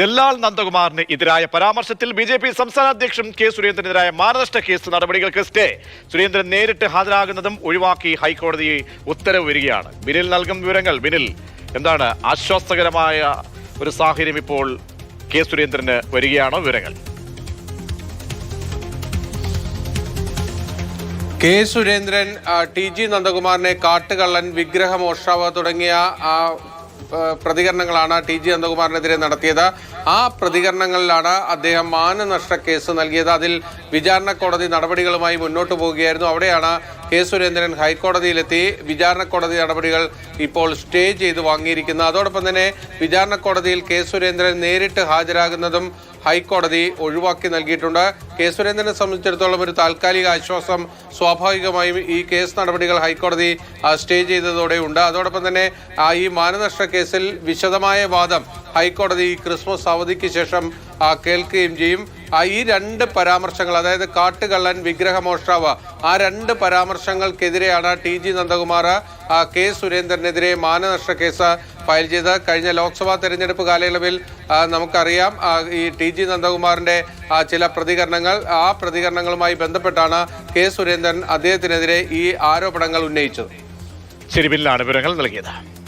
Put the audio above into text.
ദല്ലാൽ നന്ദകുമാറിന് എതിരായ പരാമർശത്തിൽ B J P സംസ്ഥാന അധ്യക്ഷൻ കെ സുരേന്ദ്രനെതിരായ മാനനഷ്ട കേസ് നടപടികൾക്ക് സ്റ്റേ. സുരേന്ദ്രൻ നേരിട്ട് ഹാജരാകുന്നതും ഒഴിവാക്കി ഹൈക്കോടതി ഉത്തരവ് വരികയാണ്. ബിനിൽ നൽകും വിവരങ്ങൾ. ബിനിൽ എന്താണ് ആശ്വാസകരമായ ഒരു സാഹചര്യം ഇപ്പോൾ കെ സുരേന്ദ്രന് വരികയാണോ? വിവരങ്ങൾ. കെ സുരേന്ദ്രൻ ടി ജി നന്ദകുമാറിനെ കാട്ടുകള്ളൻ വിഗ്രഹമോഷാവ് തുടങ്ങിയ പ്രതികരണങ്ങളാണ് ടി ജി നന്ദകുമാറിനെതിരെ നടത്തിയത്. ആ പ്രതികരണങ്ങളിലാണ് അദ്ദേഹം മാനനഷ്ട കേസ് നൽകിയത്. അതിൽ വിചാരണ കോടതി നടപടികളുമായി മുന്നോട്ട് പോവുകയായിരുന്നു. അവിടെയാണ് കെ സുരേന്ദ്രൻ ഹൈക്കോടതിയിലെത്തി. വിചാരണ കോടതി നടപടികൾ ഇപ്പോൾ സ്റ്റേ ചെയ്ത് വാങ്ങിയിരിക്കുന്നു. അതോടൊപ്പം തന്നെ വിചാരണ കോടതിയിൽ കെ സുരേന്ദ്രൻ നേരിട്ട് ഹാജരാകുന്നതും ഹൈക്കോടതി ഒഴിവാക്കി നൽകിയിട്ടുണ്ട്. കെ സുരേന്ദ്രനെ സംബന്ധിച്ചിടത്തോളം ഒരു താൽക്കാലിക ആശ്വാസം സ്വാഭാവികമായും ഈ കേസ് നടപടികൾ ഹൈക്കോടതി സ്റ്റേ ചെയ്തതോടെ ഉണ്ട്. അതോടൊപ്പം തന്നെ ഈ മാനനഷ്ട കേസിൽ വിശദമായ വാദം ഹൈക്കോടതി ക്രിസ്മസ് അവധിക്ക് ശേഷം കേൾക്കുകയും ചെയ്യും. ഈ രണ്ട് പരാമർശങ്ങൾ അതായത് കാട്ടുകള്ളൻ വിഗ്രഹമോഷ്ടാവ് ആ രണ്ട് പരാമർശങ്ങൾക്കെതിരെയാണ് ടി ജി നന്ദകുമാർ കെ സുരേന്ദ്രനെതിരെ മാനനഷ്ട കേസ് ഫയൽ ചെയ്ത് കഴിഞ്ഞ ലോക്സഭാ തെരഞ്ഞെടുപ്പ് കാലയളവിൽ നമുക്കറിയാം ഈ ടി ജി നന്ദകുമാറിന്റെ ചില പ്രതികരണങ്ങൾ. ആ പ്രതികരണങ്ങളുമായി ബന്ധപ്പെട്ടാണ് കെ സുരേന്ദ്രൻ അദ്ദേഹത്തിനെതിരെ ഈ ആരോപണങ്ങൾ ഉന്നയിച്ചത്. ശരി ബില്ലാണ് വിവരങ്ങൾ നൽകിയത്.